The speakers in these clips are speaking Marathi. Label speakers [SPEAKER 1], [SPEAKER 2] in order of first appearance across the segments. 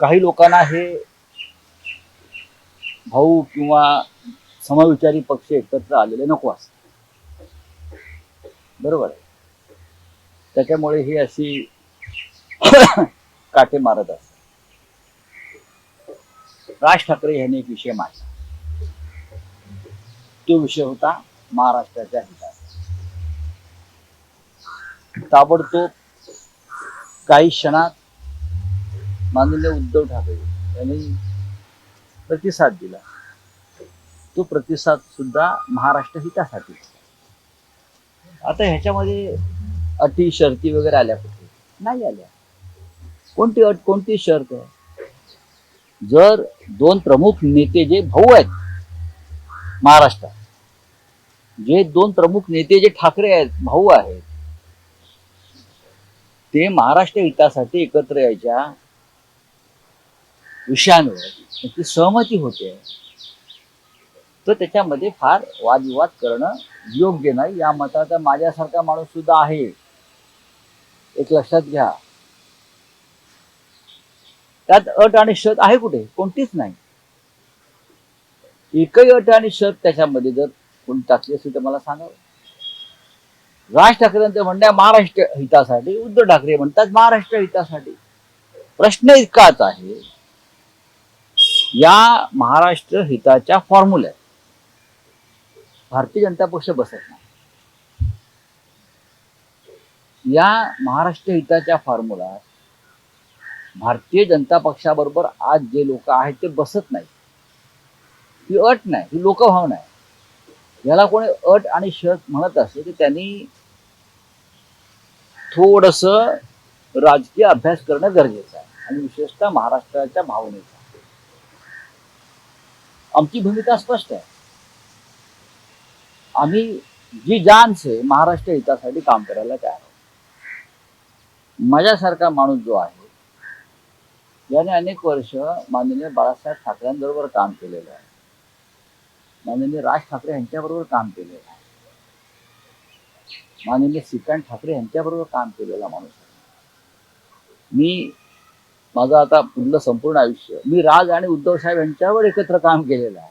[SPEAKER 1] काही लोकांना हे भाऊ किंवा समविचारी पक्ष एकत्र आलेले नको असत बरोबर? आहे त्याच्यामुळे ही अशी काटे मारत असत राज ठाकरे यांनी एक विषय मांडला. तो विषय होता महाराष्ट्राच्या हिताचा. ताबडतोब काही क्षणात माननीय उद्धव ठाकरे यांनी प्रतिसाद दिला. तो प्रतिसाद सुद्धा महाराष्ट्र हितासाठी आता ह्याच्यामध्ये अटी शर्ती वगैरे आल्या कुठे? नाही आल्या. कोणती अट कोणती शर्त? आहे जर दोन प्रमुख नेते जे भाऊ आहेत महाराष्ट्रात जे दोन प्रमुख नेते जे ठाकरे आहेत भाऊ आहेत ते महाराष्ट्र हितासाठी एकत्र यायच्या विषयांवर त्यांची सहमती होते. तर त्याच्यामध्ये फार वादविवाद करणं योग्य नाही. या मताचा माझ्यासारखा माणूस सुद्धा आहे. एक लक्षात घ्या. त्यात अट आणि शत आहे कुठे? कोणतीच नाही. एकही अट आणि शत त्याच्यामध्ये जर कोणी टाकली असेल तर मला सांगावं राज ठाकरेंचं म्हणणं आहे महाराष्ट्र हितासाठी. उद्धव ठाकरे म्हणतात महाराष्ट्र हितासाठी. प्रश्न इतकाच आहे. या महाराष्ट्र हिताच्या फॉर्म्युल्यात भारतीय जनता पक्ष बसत नाही. या महाराष्ट्र हिताच्या फॉर्म्युल्यात भारतीय जनता पक्षाबरोबर आज जे लोक आहेत ते बसत नाही ही अट नाही ही लोकभावना आहे. याला कोणी अट आणि शर्त म्हणत असेल तर त्यांनी थोडस राजकीय अभ्यास करणं गरजेचं आहे. आणि विशेषतः महाराष्ट्राच्या भावनेचा आमची भूमिका स्पष्ट आहे. आम्ही जी जान से महाराष्ट्र हितासाठी काम करायला तयार आहोत. माझ्यासारखा माणूस जो आहे याने अनेक वर्ष माननीय बाळासाहेब ठाकरेंबरोबर काम केलेलं आहे. माननीय राज ठाकरे यांच्याबरोबर काम केलेलं आहे. माननीय श्रीकांत ठाकरे यांच्याबरोबर काम केलेला माणूस मी माझं आता पुढलं संपूर्ण आयुष्य. मी राज आणि उद्धव साहेब यांच्यावर एकत्र काम केलेलं आहे.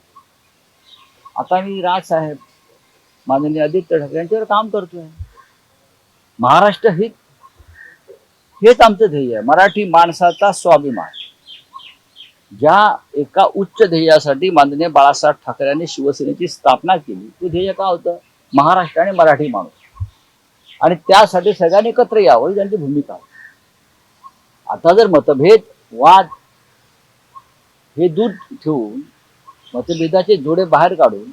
[SPEAKER 1] आता मी राज साहेब माननीय आदित्य ठाकरे यांच्यावर काम करतोय. महाराष्ट्र हित हेच आमचं ध्येय आहे. मराठी माणसाचा स्वाभिमान. ज्या एका उच्च ध्येयासाठी माननीय बाळासाहेब ठाकरेंनी शिवसेनेची स्थापना केली ते ध्येय का होतं? महाराष्ट्र आणि मराठी माणूस. आणि त्यासाठी सगळ्यांनी एकत्र यावं ही त्यांची भूमिका होती आता जर मतभेद वाद हे दूर ठेवून मतभेदाचे जोडे बाहेर काढून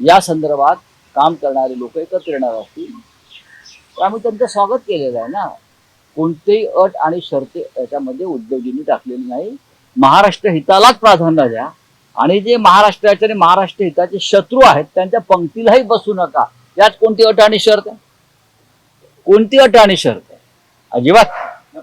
[SPEAKER 1] या संदर्भात काम करणारे लोक एकत्र येणार असतील तर आम्ही त्यांचं स्वागत केलेलं आहे ना. कोणतेही अट आणि शर्ते याच्यामध्ये उद्योगींनी टाकलेली नाही. महाराष्ट्र हितालाच प्राधान्य द्या. आणि जे महाराष्ट्राचे आणि महाराष्ट्र हिताचे शत्रू आहेत त्यांच्या पंक्तीलाही बसू नका. यात कोणती अट आणि शर्त? आहे कोणती अट आणि शर्त? आहे अजिबात.